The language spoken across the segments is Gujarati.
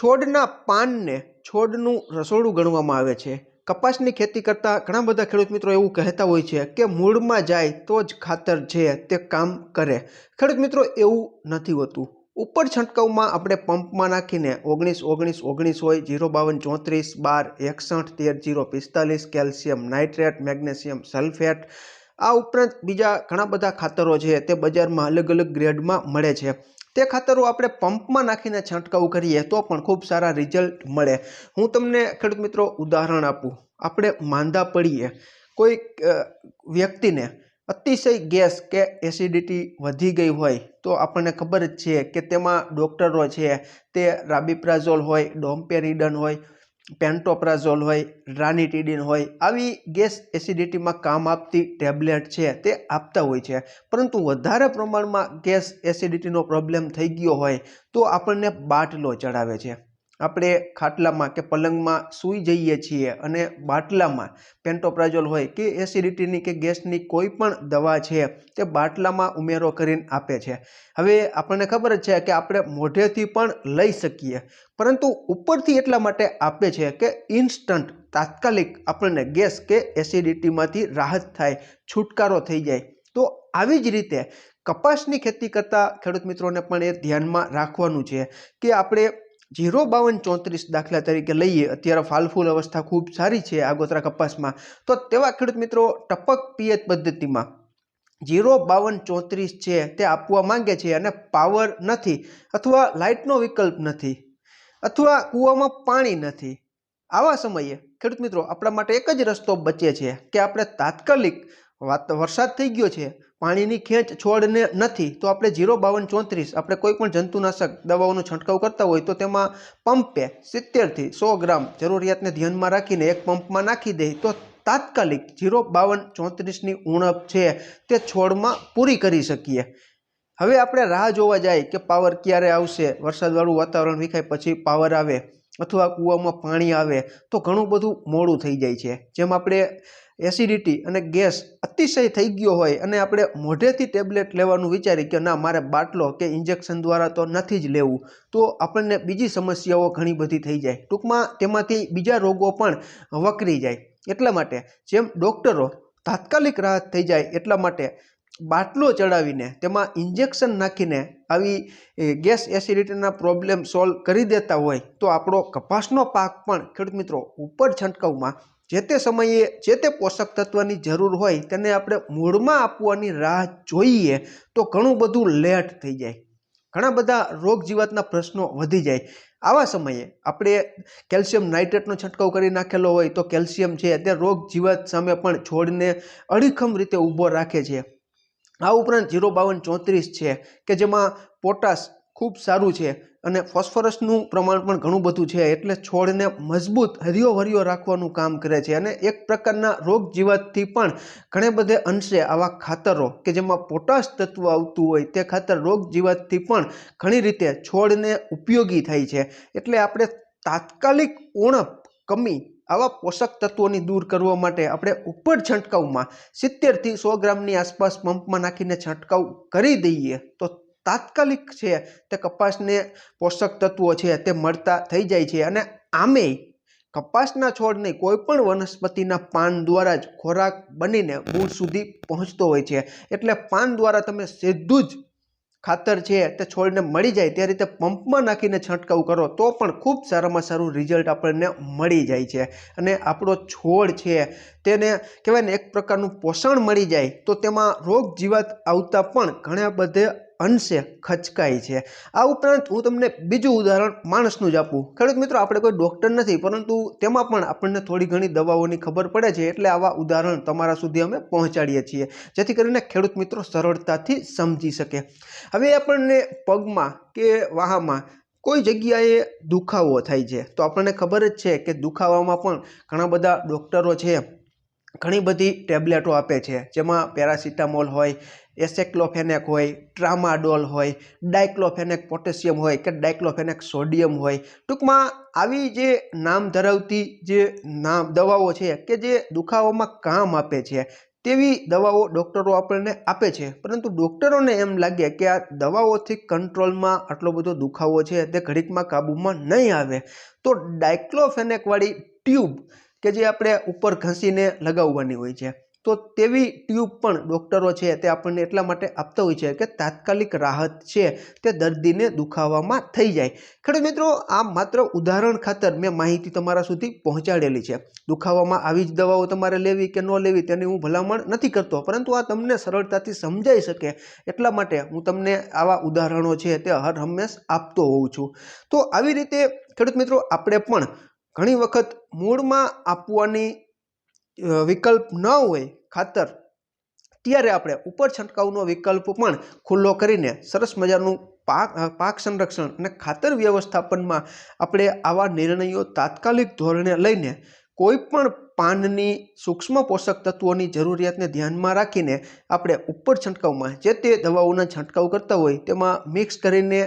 છોડના પાનને છોડનું રસોડું ગણવામાં આવે છે. કપાસની ખેતી કરતાં ઘણા બધા ખેડૂત મિત્રો એવું કહેતા હોય છે કે મૂળમાં જાય તો જ ખાતર છે તે કામ કરે. ખેડૂત મિત્રો, એવું નથી હોતું. ઉપર છંટકાવમાં આપણે પંપમાં નાખીને ઓગણીસ ઓગણીસ ઓગણીસ હોય, જીરો બાવન ચોત્રીસ બાર એકસઠ તેર જીરો પિસ્તાલીસ કેલ્શિયમ નાઇટ્રેટ, મેગ્નેશિયમ સલ્ફેટ. આ ઉપરાંત બીજા ઘણા બધા ખાતરો છે તે બજારમાં અલગ અલગ ગ્રેડમાં મળે છે. તે ખાતરો આપણે પંપમાં નાખીને છંટકાવ કરીએ તો પણ ખૂબ સારા રિઝલ્ટ મળે. હું તમને ખેડૂત મિત્રો ઉદાહરણ આપું. આપણે માંદા પડીએ. કોઈ વ્યક્તિને અતિશય ગેસ કે એસિડિટી વધી ગઈ હોય તો આપણને ખબર જ છે કે તેમાં ડૉક્ટરો છે, તે રાબીપ્રાઝોલ હોય, ડોમ્પેરિડન હોય પેન્ટોપ્રાઝોલ હોય, રાનિટીડિન હોય, આવી ગેસ એસિડિટીમાં કામ આપતી ટેબ્લેટ છે તે આપતા હોય છે. પરંતુ વધારે પ્રમાણમાં ગેસ એસિડિટીનો પ્રોબ્લેમ થઈ ગયો હોય તો આપણને બાટલો ચડાવે છે. આપણે ખાટલામાં કે પલંગમાં સૂઈ જઈએ છીએ અને બાટલામાં પેન્ટોપ્રાઝોલ હોય કે એસિડિટીની કે ગેસની કોઈ પણ દવા છે તે બાટલામાં ઉમેરો કરીને આપે છે. હવે આપણને ખબર જ છે કે આપણે મોઢેથી પણ લઈ શકીએ. પરંતુ ઉપરથી એટલા માટે આપે છે કે ઇન્સ્ટન્ટ તાત્કાલિક આપણને ગેસ કે એસિડિટીમાંથી રાહત થાય, છુટકારો થઈ જાય. તો આવી જ રીતે કપાસની ખેતી કરતા ખેડૂત મિત્રોને પણ એ ધ્યાનમાં રાખવાનું છે કે આપણે જીરો બાવન ચોત્રીસ દાખલા તરીકે લઈએ, અત્યારે ફાલફૂલ અવસ્થા ખૂબ સારી છે આગોતરા કપાસમાં. તો તેવા ખેડૂત મિત્રો ટપક પિયત પદ્ધતિમાં જીરો બાવન ચોત્રીસ છે તે આપવા માંગે છે અને પાવર નથી અથવા લાઇટનો વિકલ્પ નથી અથવા કૂવામાં પાણી નથી. આવા સમયે ખેડૂત મિત્રો આપણા માટે એક જ રસ્તો બચે છે કે આપણે તાત્કાલિક વાત વરસાદ થઈ ગયો છે. પાણીની ખેંચ છોડને નથી. તો આપણે જીરો બાવન ચોત્રીસ, આપણે કોઈ પણ જંતુનાશક દવાઓનો છંટકાવ કરતા હોય તો તેમાં પંપે સિત્તેરથી સો ગ્રામ જરૂરિયાતને ધ્યાનમાં રાખીને એક પંપમાં નાખી દે. તો તાત્કાલિક જીરો બાવન ચોત્રીસની ઉણપ છે તે છોડમાં પૂરી કરી શકીએ. હવે આપણે રાહ જોવા જાય કે પાવર ક્યારે આવશે. વરસાદવાળું વાતાવરણ વિખાય પછી પાવર આવે અથવા કૂવામાં પાણી આવે તો ઘણું બધું મોડું થઈ જાય છે. જેમ આપણે એસિડિટી અને ગેસ અતિશય થઈ ગયો હોય અને આપણે મોઢેથી ટેબ્લેટ લેવાનું વિચારી કે ના, મારે બાટલો કે ઇન્જેક્શન દ્વારા તો નથી જ લેવું. તો આપણને બીજી સમસ્યાઓ ઘણી બધી થઈ જાય. ટૂંકમાં તેમાંથી બીજા રોગો પણ વકરી જાય. એટલા માટે જેમ ડૉક્ટરો તાત્કાલિક રાહત થઈ જાય એટલા માટે બાટલો ચડાવીને, તેમાં ઇન્જેક્શન નાખીને આવી ગેસ એસિડિટીના પ્રોબ્લેમ સોલ્વ કરી દેતા હોય, તો આપણો કપાસનો પાક પણ ખેડૂત મિત્રો ઉપર છંટકાવમાં જે તે સમયે જે તે પોષક તત્વની જરૂર હોય તેને આપણે મૂળમાં આપવાની રાહ જોઈએ તો ઘણું બધું લેટ થઈ જાય. ઘણા બધા રોગ જીવાતના પ્રશ્નો વધી જાય. આવા સમયે આપણે કેલ્શિયમ નાઇટ્રેટનો છંટકાવ કરી નાખેલો હોય તો કેલ્શિયમ છે તે રોગ જીવાત સામે પણ છોડને અડીખમ રીતે ઊભો રાખે છે. આ ઉપરાંત જીરો બાવન ચોત્રીસ છે કે જેમાં પોટાશ ખૂબ સારું છે. અને ફોસ્ફરસનું પ્રમાણ પણ ઘણું બધું છે, એટલે છોડને મજબૂત હરિયો રાખવાનું કામ કરે છે. અને એક પ્રકારના રોગ જીવાતથી પણ ઘણે બધે અંશે આવા ખાતરો કે જેમાં પોટાશ તત્વ આવતું હોય તે ખાતર રોગ જીવાતથી પણ ઘણી રીતે છોડને ઉપયોગી થાય છે. એટલે આપણે તાત્કાલિક ઉણપ કમી આવા પોષક તત્વોની દૂર કરવા માટે આપણે ઉપર છંટકાવમાં સિત્તેરથી સો ગ્રામની આસપાસ પંપમાં નાખીને છંટકાવ કરી દઈએ તો તાત્કાલિક છે તે કપાસને પોષક તત્વો છે તે મળતા થઈ જાય છે અને આમે કપાસના છોડને કોઈપણ વનસ્પતિના પાન દ્વારા જ ખોરાક બનીને મૂળ સુધી પહોંચતો હોય છે. એટલે પાન દ્વારા તમે સીધું જ ખાતર છે તે છોડને મળી જાય તે રીતે પંપમાં નાખીને છંટકાવ કરો તો પણ ખૂબ સારામાં સારું રિઝલ્ટ આપણને મળી જાય છે. અને આપણો છોડ છે તેને કહેવાય ને એક પ્રકારનું પોષણ મળી જાય તો તેમાં રોગ જીવાત આવતા પણ ઘણા બધે અંશે ખચકાય છે. આ ઉપરાંત હું તમને બીજું ઉદાહરણ માણસનું જ આપું. ખેડૂત મિત્રો, આપણે કોઈ ડૉક્ટર નથી, પરંતુ તેમાં પણ આપણને થોડી ઘણી દવાઓની ખબર પડે છે, એટલે આવા ઉદાહરણ તમારા સુધી અમે પહોંચાડીએ છીએ, જેથી કરીને ખેડૂત મિત્રો સરળતાથી સમજી શકે. હવે આપણને પગમાં કે વાહામાં કોઈ જગ્યાએ દુખાવો થાય છે, તો આપણને ખબર જ છે કે દુખાવામાં પણ ઘણા બધા ડૉક્ટરો છે. ઘણી બધી ટેબ્લેટો આપે છે, જેમાં પેરાસિટામોલ હોય, એસેક્લોફેનેક હોય, ટ્રામાડોલ હોય, ડાયક્લોફેનેક પોટેશિયમ હોય કે ડાયક્લોફેનેક સોડિયમ હોય. ટૂંકમાં આવી જે નામ ધરાવતી જે નામ દવાઓ છે કે જે દુખાવામાં કામ આપે છે, તેવી દવાઓ ડૉક્ટરો આપણને આપે છે. પરંતુ ડૉક્ટરોને એમ લાગે કે આ દવાઓથી કંટ્રોલમાં આટલો બધો દુખાવો છે તે ઘડીકમાં કાબૂમાં નહીં આવે. તો ડાયક્લોફેનેકવાળી ટ્યુબ કે જે આપણે ઉપર ઘસીને લગાવવાની હોય છે. તો તેવી ટ્યુબ પણ ડૉક્ટરો છે તે આપણને એટલા માટે આપતા હોય છે કે તાત્કાલિક રાહત છે તે દર્દીને દુખાવામાં થઈ જાય. ખેડૂત મિત્રો, આ માત્ર ઉદાહરણ ખાતર મેં માહિતી તમારા સુધી પહોંચાડેલી છે. દુખાવામાં આવી જ દવાઓ તમારે લેવી કે ન લેવી તેની હું ભલામણ નથી કરતો, પરંતુ આ તમને સરળતાથી સમજાઈ શકે. એટલા માટે હું તમને આવા ઉદાહરણો છે તે હર હંમેશ આપતો હોઉં છું. તો આવી રીતે ખેડૂત મિત્રો, આપણે પણ ઘણી વખત મૂળમાં આપવાની વિકલ્પ ન હોય ખાતર, ત્યારે આપણે ઉપર છંટકાવનો વિકલ્પ પણ ખુલ્લો કરીને સરસ મજાનું પાક પાક સંરક્ષણ અને ખાતર વ્યવસ્થાપનમાં આપણે આવા નિર્ણયો તાત્કાલિક ધોરણે લઈને કોઈ પણ પાનની સૂક્ષ્મ પોષક તત્વોની જરૂરિયાતને ધ્યાનમાં રાખીને આપણે ઉપર છંટકાવમાં જે તે દવાઓના છંટકાવ કરતા હોય તેમાં મિક્સ કરીને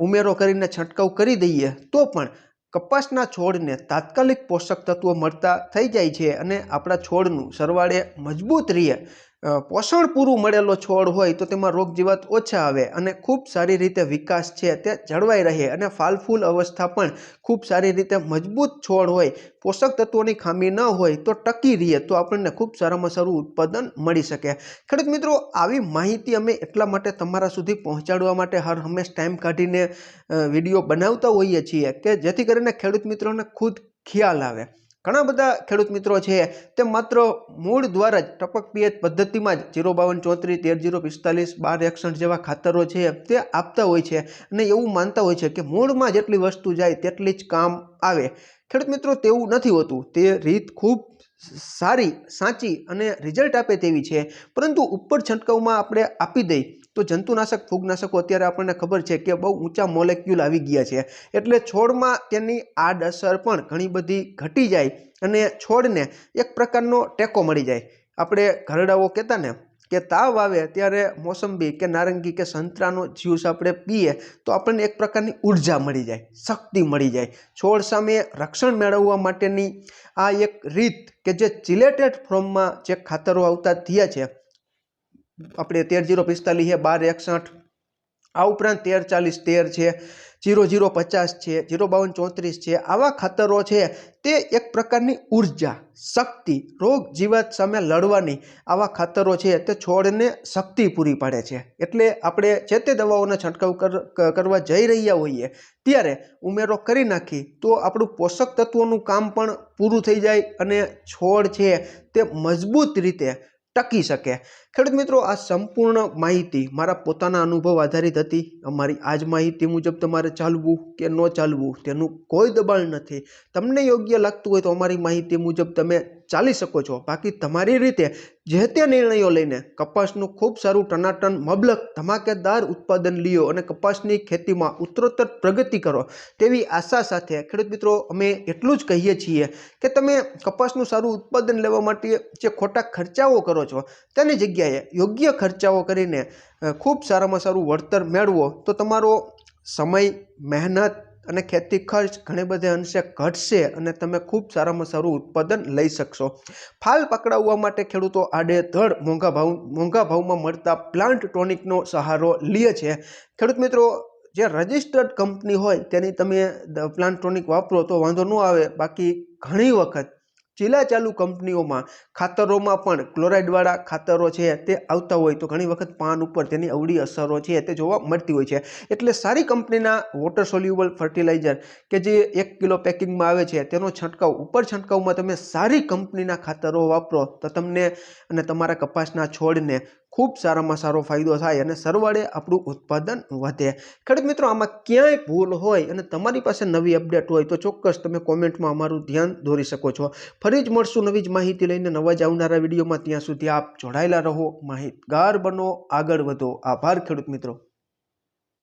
ઉમેરો કરીને છંટકાવ કરી દઈએ તો પણ કપાસના છોડને તાત્કાલિક પોષક તત્વો મળતા થઈ જાય છે અને આપણા છોડનું સરવાળે મજબૂત રહે પોષણ પૂરું મળેલો છોડ હોય તો તેમાં રોગ જીવાત ઓછા આવે અને ખૂબ સારી રીતે વિકાસ છે, તે જળવાઈ રહે અને ફાલફૂલ અવસ્થા પણ ખૂબ સારી રીતે મજબૂત છોડ હોય, પોષક તત્વોની ખામી ન હોય તો ટકી રહીએ તો આપણને ખૂબ સારામાં સારું ઉત્પાદન મળી શકે. ખેડૂત મિત્રો, આવી માહિતી અમે એટલા માટે તમારા સુધી પહોંચાડવા માટે હર હંમેશ ટાઈમ કાઢીને વીડિયો બનાવતા હોઈએ છીએ કે જેથી કરીને ખેડૂત મિત્રોને ખુદ ખ્યાલ આવે. ઘણા બધા ખેડૂત મિત્રો છે તે માત્ર મૂળ દ્વારા જ ટપક પિયત પદ્ધતિમાં જ જીરો બાવન ચોત્રીસ તેર જીરો પિસ્તાલીસ, બાર એકસઠ જેવા ખાતરો છે તે આપતા હોય છે અને એવું માનતા હોય છે કે મૂળમાં જેટલી વસ્તુ જાય તેટલી જ કામ આવે. ખેડૂત મિત્રો, તેવું નથી હોતું. તે રીત ખૂબ સારી, સાચી અને રિઝલ્ટ આપે તેવી છે. પરંતુ ઉપર છંટકાવમાં આપણે આપી દઈ તો જંતુનાશક, ફૂગનાશકો અત્યારે આપણને ખબર છે કે બહુ ઊંચા મોલેક્યુલ આવી ગયા છે. એટલે છોડમાં તેની આડઅસર પણ ઘણી બધી ઘટી જાય અને છોડને એક પ્રકારનો ટેકો મળી જાય. આપણે ઘરડાઓ કહેતા ને કે તાવ આવે ત્યારે મોસંબી કે નારંગી કે સંતરાનો જ્યુસ આપણે પીએ તો આપણને એક પ્રકારની ઊર્જા મળી જાય, શક્તિ મળી જાય. છોડ સામે રક્ષણ મેળવવા માટેની આ એક રીત કે જે ચિલેટેડ ફોર્મમાં જે ખાતરો આવતા થયા છે, આપણે તેર જીરો પિસ્તાલીસ બાર એકસઠ, આ ઉપરાંત તેર ચાલીસ તેર છે જીરો જીરો પચાસ છે, જીરો બાવન ચોત્રીસ છે, આવા ખાતરો છે, તે એક પ્રકારની ઊર્જા, શક્તિ, રોગ જીવાત સામે લડવાની આવા ખાતરો છે, તે છોડને શક્તિ પૂરી પાડે છે. એટલે આપણે જે તે દવાઓનો છંટકાવ કર- કરવા જઈ રહ્યા હોઈએ, ત્યારે ઉમેરો કરી નાખી તો આપણું પોષક તત્વોનું કામ પણ પૂરું થઈ જાય અને છોડ છે તે મજબૂત રીતે ટકી શકે. ખેડૂત મિત્રો, આ સંપૂર્ણ માહિતી મારા પોતાના અનુભવ આધારિત હતી. અમારી આ જ માહિતી મુજબ તમારે ચાલવું કે ન ચાલવું તેનું કોઈ દબાણ નથી. તમને યોગ્ય લાગતું હોય તો અમારી માહિતી મુજબ તમે ચાલી શકો છો. બાકી તમારી રીતે જે તે નિર્ણયો લઈને કપાસનું ખૂબ સારું ટનાટન મબલક ધમાકેદાર ઉત્પાદન લ્યો અને કપાસની ખેતીમાં ઉત્તરોત્તર પ્રગતિ કરો તેવી આશા સાથે ખેડૂત મિત્રો, અમે એટલું જ કહીએ છીએ કે તમે કપાસનું સારું ઉત્પાદન લેવા માટે જે ખોટા ખર્ચાઓ કરો છો તેની જગ્યાએ યોગ્ય ખર્ચાઓ કરીને ખૂબ સારામાં સારું વળતર મેળવો, તો તમારો સમય, મહેનત અને ખેતી ખર્ચ ઘણે બધે અંશે ઘટશે અને તમે ખૂબ સારામાં સારું ઉત્પાદન લઈ શકશો. ફાલ પકડાવવા માટે ખેડૂતો આડેધડ મોંઘા ભાવ, મોંઘા ભાવમાં મળતા પ્લાન્ટ ટોનિકનો સહારો લે છે. ખેડૂત મિત્રો, જે રજિસ્ટર્ડ કંપની હોય તેની તમે પ્લાન્ટ ટોનિક વાપરો તો વાંધો ન આવે, બાકી ઘણી વખત ચાલુ કંપનીઓમાં ખાતરોમાં પણ ક્લોરાઇડવાળા ખાતરો છે તે આવતા હોય તો ઘણી વખત પાન ઉપર તેની અવળી અસરો છે તે જોવા મળતી હોય છે. એટલે સારી કંપનીના વોટર સોલ્યુબલ ફર્ટિલાઇઝર કે જે એક કિલો પેકિંગમાં આવે છે તેનો છંટકાવ, ઉપર છંટકાવમાં તમે સારી કંપનીના ખાતરો વાપરો તો તમને અને તમારા કપાસના છોડને ખૂબ સારામાં સારો ફાયદો થાય અને સરવાળે આપણું ઉત્પાદન વધે. ખેડૂત મિત્રો, આમાં ક્યાંય ભૂલ હોય અને તમારી પાસે નવી અપડેટ હોય તો ચોક્કસ તમે કોમેન્ટમાં અમારું ધ્યાન દોરી શકો છો. ફરી જ મળશું નવી જ માહિતી લઈને. નવા જ આવનારા વિડીયોમાં ત્યાં સુધી આપ જોડાયેલા રહો. માહિતગાર બનો, આગળ વધો. આભાર ખેડૂત મિત્રો.